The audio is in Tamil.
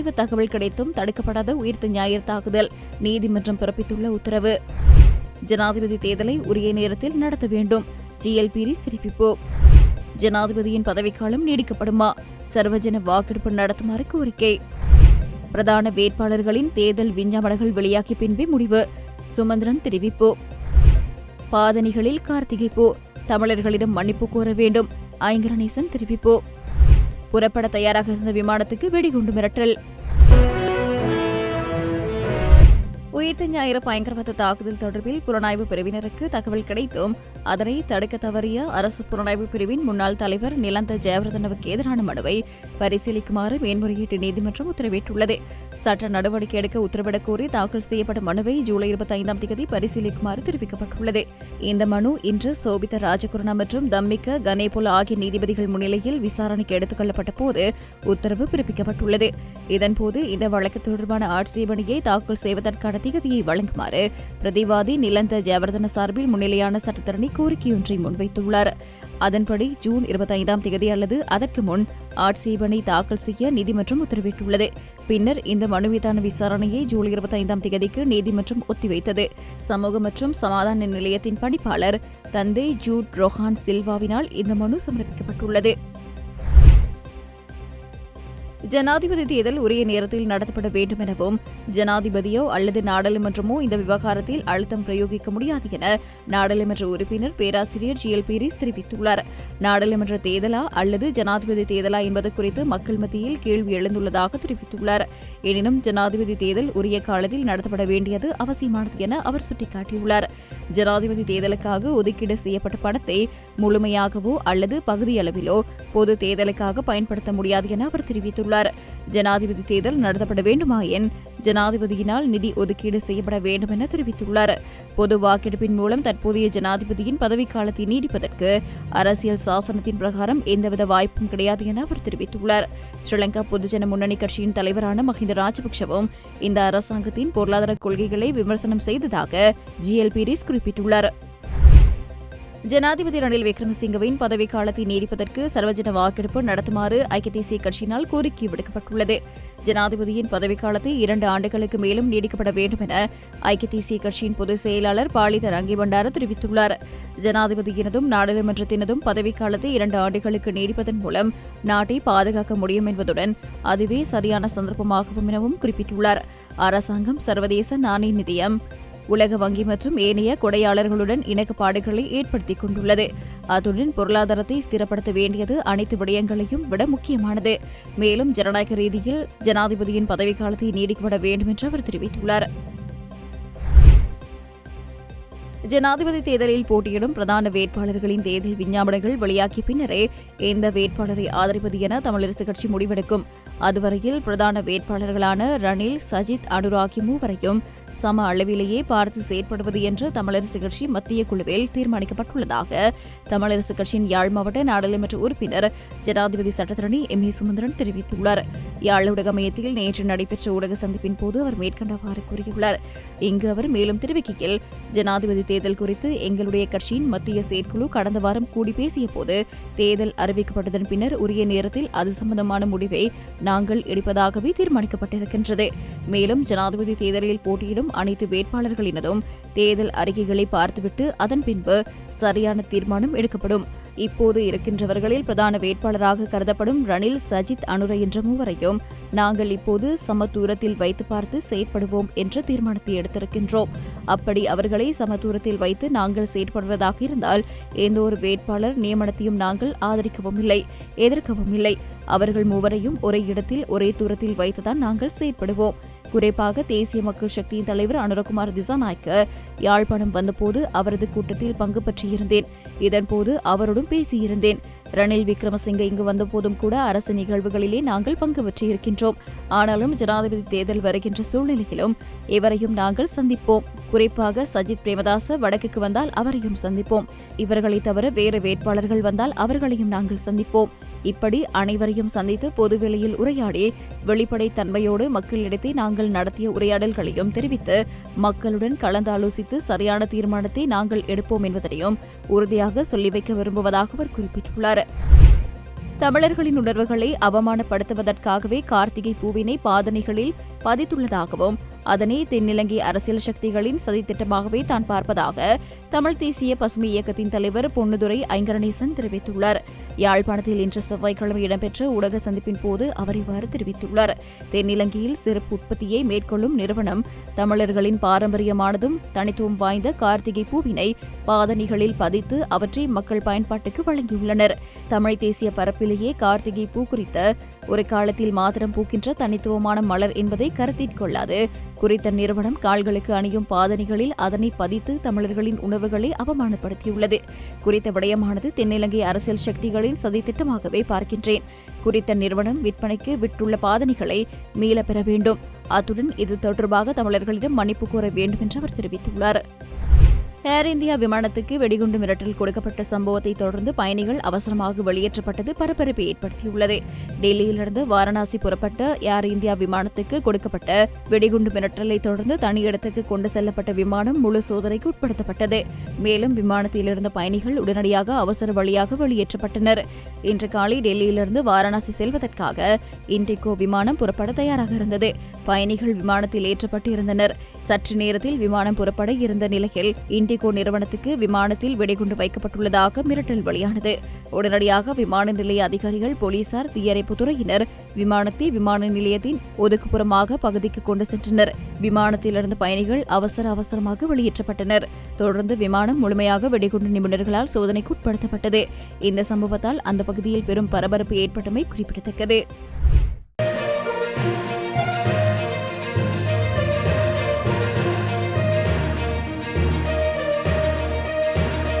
புலனாய்வு தகவல் கிடைத்தும் தடுக்கப்படாத உயிர்த்த ஞாயிறு தாக்குதல் நீதிமன்றம் பிறப்பித்துள்ள உத்தரவு. ஜனாதிபதி தேர்தலை உரிய நேரத்தில் நடத்த வேண்டும். ஜிஎல்பிரிஸ் தெரிவிப்பு ஜனாதிபதியின் பதவிக்காலம் நீடிக்கப்படுமா? சர்வஜன வாக்கெடுப்பு நடத்துமாறு கோரிக்கை. பிரதான வேட்பாளர்களின் தேர்தல் விஞ்ஞாபனங்கள் வெளியாகிய பின்பே முடிவு. சுமந்திரன் தெரிவிப்பு. பாதணிகளில் கார்த்திகை பூ. தமிழர்களிடம் மன்னிப்பு கோர வேண்டும். ஐங்கரணேசன் தெரிவிப்பு. புறப்பட தயாராக இருந்த விமானத்துக்கு வெடிகுண்டு மிரட்டல். உயிர்த்த ஞாயிறு பயங்கரவாத தாக்குதல் தொடர்பில் புலனாய்வு பிரிவினருக்கு தகவல் கிடைத்தும் அதனை தடுக்க தவறிய அரசு புலனாய்வு பிரிவின் முன்னாள் தலைவர் நிலந்த ஜெயவர்தனவுக்கு எதிரான மனுவை பரிசீலிக்குமாறு மேன்முறையீட்டு நீதிமன்றம் உத்தரவிட்டுள்ளது. சட்ட நடவடிக்கை எடுக்க உத்தரவிடக் கோரி தாக்கல் செய்யப்பட்ட மனுவை ஜூலை இருபத்தி ஐந்தாம் தேதி பரிசீலிக்குமாறு தெரிவிக்கப்பட்டுள்ளது. இந்த மனு இன்று சோபித ராஜகுருணா மற்றும் தம்மிக்க கனேபுல் ஆகிய நீதிபதிகள் முன்னிலையில் விசாரணைக்கு எடுத்துக் கொள்ளப்பட்ட போது உத்தரவு பிறப்பிக்கப்பட்டுள்ளது. இதன்போது இந்த வழக்கு தொடர்பான ஆட்சேபனையை தாக்கல் செய்வதற்கான திகதியை வழங்குமாறு பிரதிவாதி நிலந்த ஜெயவர்தன சார்பில் முன்னிலையான சட்டத்தரணி கோரிக்கையொன்றை முன்வைத்துள்ளார். அதன்படி ஜூன் இருபத்தைந்தாம் தேதி அல்லது அதற்கு முன் ஆட்சேபனை தாக்கல் செய்ய நீதிமன்றம் உத்தரவிட்டுள்ளது. பின்னர் இந்த மனு மீதான விசாரணையை ஜூலை இருபத்தைந்தாம் தேதிக்கு நீதிமன்றம் ஒத்திவைத்தது. சமூக மற்றும் சமாதான நிலையத்தின் பணிப்பாளர் தந்தை ஜூட் ரொஹான் சில்வாவினால் இந்த மனு சமர்ப்பிக்கப்பட்டுள்ளது. ஜனாதிபதி தேர்தல் உரிய நேரத்தில் நடத்தப்பட வேண்டும் எனவும் ஜனாதிபதியோ அல்லது நாடாளுமன்றமோ இந்த விவகாரத்தில் அழுத்தம் பிரயோகிக்க முடியாது என நாடாளுமன்ற உறுப்பினர் பேராசிரியர் ஜி. எல். பீரிஸ் தெரிவித்துள்ளார். நாடாளுமன்ற தேர்தலா அல்லது ஜனாதிபதி தேர்தலா என்பது குறித்து மக்கள் மத்தியில் கேள்வி எழுந்துள்ளதாக தெரிவித்துள்ளார். எனினும் ஜனாதிபதி தேர்தல் உரிய காலத்தில் நடத்தப்பட வேண்டியது அவசியமானது என அவர் சுட்டிக்காட்டியுள்ளார். ஜனாதிபதி தேர்தலுக்காக ஒதுக்கீடு செய்யப்பட்ட பணத்தை முழுமையாகவோ அல்லது பகுதியளவிலோ பொது தேர்தலுக்காக பயன்படுத்த முடியாது என அவர் தெரிவித்துள்ளார். ஜனாதிபதி தேர்தல் நடத்தப்பட வேண்டுமாயின் ஜனாதிபதியினால் நிதி ஒதுக்கீடு செய்யப்பட வேண்டும் என தெரிவித்துள்ளார். பொது வாக்கெடுப்பின் மூலம் தற்போதைய ஜனாதிபதியின் பதவிக்காலத்தை நீடிப்பதற்கு அரசியல் சாசனத்தின் பிரகாரம் எந்தவித வாய்ப்பும் கிடையாது என அவர் தெரிவித்துள்ளார். ஸ்ரீலங்கா பொதுஜன முன்னணி கட்சியின் தலைவரான மஹிந்த ராஜபக்சவும் இந்த அரசாங்கத்தின் பொருளாதார கொள்கைகளை விமர்சனம் செய்ததாக ஜிஎல் பீரிஸ் குறிப்பிட்டுள்ளார். ஜனாதிபதி ரணில் விக்ரமசிங்கவின் பதவிக்காலத்தை நீடிப்பதற்கு சர்வஜன வாக்கெடுப்பு நடத்துமாறு ஐக்கிய தேசிய கட்சியினால் கோரிக்கை விடுக்கப்பட்டுள்ளது. ஜனாதிபதியின் பதவிக்காலத்தை இரண்டு ஆண்டுகளுக்கு மேலும் நீடிக்கப்பட வேண்டும் என ஐக்கிய தேசிய கட்சியின் பொதுச் செயலாளர் பாலித ரங்கிபண்டார தெரிவித்துள்ளார். ஜனாதிபதியினதும் நாடாளுமன்றத்தினதும் பதவிக்காலத்தை இரண்டு ஆண்டுகளுக்கு நீடிப்பதன் மூலம் நாட்டை பாதுகாக்க முடியும் என்பதுடன் அதுவே சரியான சந்தர்ப்பமாகவும் எனவும் குறிப்பிட்டுள்ளார். அரசாங்கம் சர்வதேச நாணய நிதியம் உலக வங்கி மற்றும் ஏனைய கொடையாளர்களுடன் இணக்கப்பாடுகளை ஏற்படுத்திக் கொண்டுள்ளது. அத்துடன் பொருளாதாரத்தை ஸ்திரப்படுத்த வேண்டியது அனைத்து விடயங்களையும் விட முக்கியமானது. மேலும் ஜனநாயக ரீதியில் ஜனாதிபதியின் பதவிக்காலத்தை நீடிக்கப்பட வேண்டும் என்று அவர் தெரிவித்துள்ளார். ஜனாதிபதி தேர்தலில் போட்டியிடும் பிரதான வேட்பாளர்களின் தேர்தல் விஞ்ஞாபனங்கள் வெளியாகிய பின்னரே எந்த வேட்பாளரை ஆதரிப்பது என தமிழரசுக் கட்சி முடிவெடுக்கும். அதுவரையில் பிரதான வேட்பாளர்களான ரணில் சஜித் அனுராகி மூவரையும் சம அளவிலேயே பார்த்து செயற்படுவது என்று தமிழரசுக் கட்சி மத்திய குழுவில் தீர்மானிக்கப்பட்டுள்ளதாக தமிழரசுக் கட்சியின் யாழ் மாவட்ட நாடாளுமன்ற உறுப்பினர் ஜனாதிபதி சட்டத்தரணி எம் ஏ சுமந்திரன் தெரிவித்துள்ளார். யாழ் ஊடக மையத்தில் நேற்று நடைபெற்ற ஊடக சந்திப்பின் போது அவர் மேற்கண்டவாறு கூறியுள்ளார். இங்கு அவர் மேலும் தெரிவிக்கையில் ஜனாதிபதி தேர்தல் குறித்து எங்களுடைய கட்சியின் மத்திய செயற்குழு கடந்த வாரம் கூடி பேசிய போது தேர்தல் அறிவிக்கப்பட்டதன் பின்னர் உரிய நேரத்தில் அது சம்பந்தமான முடிவை நாங்கள் எடுப்பதாகவே தீர்மானிக்கப்பட்டிருக்கின்றது. மேலும் ஜனாதிபதி தேர்தலில் போட்டியிடும் அனைத்து வேட்பாளர்களினதும் தேர்தல் அறிக்கைகளை பார்த்துவிட்டு அதன் பின்பு சரியான தீர்மானம் எடுக்கப்படும். இப்போது இருக்கின்றவர்களில் பிரதான வேட்பாளராக கருதப்படும் ரணில் சஜித் அனுர என்ற மூவரையும் நாங்கள் இப்போது சம தூரத்தில் வைத்து பார்த்து செயற்படுவோம் என்ற தீர்மானத்தை எடுத்திருக்கின்றோம். அப்படி அவர்களை சம தூரத்தில் வைத்து நாங்கள் செயற்படுவதாக இருந்தால் எந்த ஒரு வேட்பாளர் நியமனத்தையும் நாங்கள் ஆதரிக்கவும் இல்லை எதிர்க்கவும் இல்லை. அவர்கள் மூவரையும் ஒரே இடத்தில் ஒரே தூரத்தில் வைத்துதான் நாங்கள் செயற்படுவோம். குறிப்பாக தேசிய மக்கள் சக்தியின் தலைவர் அனுரகுமார் திசாநாயக்க யாழ்ப்பாணம் வந்தபோது அவரது கூட்டத்தில் பங்கு பற்றியிருந்தேன் இதன்போது அவருடன் பேசியிருந்தேன். ரணில் விக்ரமசிங்கே இங்கு வந்தபோதும் கூட அரசு நிகழ்வுகளிலே நாங்கள் பங்கு பற்றியிருக்கின்றோம் ஆனாலும் ஜனாதிபதி தேர்தல் வருகின்ற சூழ்நிலையிலும் இவரையும் நாங்கள் சந்திப்போம். குறிப்பாக சஜித் பிரேமதாச வடக்குக்கு வந்தால் அவரையும் சந்திப்போம். இவர்களை தவிர வேறு வேட்பாளர்கள் வந்தால் அவர்களையும் நாங்கள் சந்திப்போம். இப்படி அனைவரையும் சந்தித்து பொதுவெளியில் உரையாடி வெளிப்படைத்தன்மையோடு மக்களிடத்தை நாங்கள் நடத்திய உரையாடல்களையும் தெரிவித்து மக்களுடன் கலந்தாலோசித்து சரியான தீர்மானத்தை நாங்கள் எடுப்போம் என்பதனையும் உறுதியாக சொல்லி வைக்க விரும்புவதாக அவர் குறிப்பிட்டுள்ளார். தமிழர்களின் உணர்வுகளை அவமானப்படுத்துவதற்காகவே கார்த்திகை பூவினை பாதனைகளில் பதித்துள்ளதாகவும் அதனை தென்னிலங்கை அரசியல் சக்திகளின் சதித்திட்டமாகவே தான் பார்ப்பதாக தமிழ் தேசிய பசுமை இயக்கத்தின் தலைவர் பொன்னுதுரை ஐங்கரணேசன் தெரிவித்துள்ளார். யாழ்ப்பாணத்தில் இன்று செவ்வாய்க்கிழமை இடம்பெற்ற ஊடக சந்திப்பின் போது அவர் இவ்வாறு தெரிவித்துள்ளார். தென்னிலங்கையில் சிறப்பு உற்பத்தியை மேற்கொள்ளும் நிறுவனம் தமிழர்களின் பாரம்பரியமானதும் தனித்துவம் வாய்ந்த கார்த்திகை பூவினை பாதணிகளில் பதித்து அவற்றை மக்கள் பயன்பாட்டுக்கு வழங்கியுள்ளனர். தமிழ் தேசிய பரப்பிலேயே கார்த்திகை பூ குறித்த ஒரு காலத்தில் மாத்திரம் பூக்கின்ற தனித்துவமான மலர் என்பதை கருத்தில் கொள்ளாது. குறித்த நிறுவனம் கால்களுக்கு அணியும் பாதணிகளில் அதனை பதித்து தமிழர்களின் உணர்வுகளை அவமானப்படுத்தியுள்ளது. குறித்த விடயமானது தென்னிலங்கை அரசியல் சக்திகளின் சதித்திட்டமாகவே பார்க்கின்றேன். குறித்த நிறுவனம் விற்பனைக்கு விட்டுள்ள பாதனைகளை மீளப் பெற வேண்டும். அத்துடன் இது தொடர்பாக தமிழர்களிடம் மன்னிப்பு கோர வேண்டும் என்று அவர் தெரிவித்துள்ளார். ஏர் இந்தியா விமானத்துக்கு வெடிகுண்டு மிரட்டல் கொடுக்கப்பட்ட சம்பவத்தை தொடர்ந்து பயணிகள் அவசரமாக வெளியேற்றப்பட்டது பரபரப்பை ஏற்படுத்தியுள்ளது. டெல்லியிலிருந்து வாரணாசி புறப்பட்ட ஏர் இந்தியா விமானத்துக்கு கொடுக்கப்பட்ட வெடிகுண்டு மிரட்டலை தொடர்ந்து தனி இடத்துக்கு கொண்டு செல்லப்பட்ட விமானம் முழு சோதனைக்கு உட்படுத்தப்பட்டது. மேலும் விமானத்தில் இருந்த பயணிகள் உடனடியாக அவசர வழியாக வெளியேற்றப்பட்டனர். இன்று காலை டெல்லியிலிருந்து வாரணாசி செல்வதற்காக இண்டிகோ விமானம் புறப்பட தயாராக இருந்தது. பயணிகள் விமானத்தில் ஏற்றப்பட்டு இருந்தனர் சற்று நேரத்தில் விமானம் புறப்பட இருந்த நிலையில் இண்டிகோ நிறுவனத்துக்கு விமானத்தில் வெடிகுண்டு வைக்கப்பட்டுள்ளதாக மிரட்டல் வெளியானது. உடனடியாக விமான நிலைய அதிகாரிகள் போலீசார் தீயணைப்பு துறையினர் விமானத்தை விமான நிலையத்தின் ஒதுக்குப்புறமாக பகுதிக்கு கொண்டு சென்றனர். விமானத்திலிருந்து பயணிகள் அவசர அவசரமாக வெளியேற்றப்பட்டனர். தொடர்ந்து விமானம் முழுமையாக வெடிகுண்டு நிபுணர்களால் சோதனைக்கு உட்படுத்தப்பட்டது. இந்த சம்பவத்தால் அந்த பகுதியில் பெரும் பரபரப்பு ஏற்பட்டமை குறிப்பிடத்தக்கது.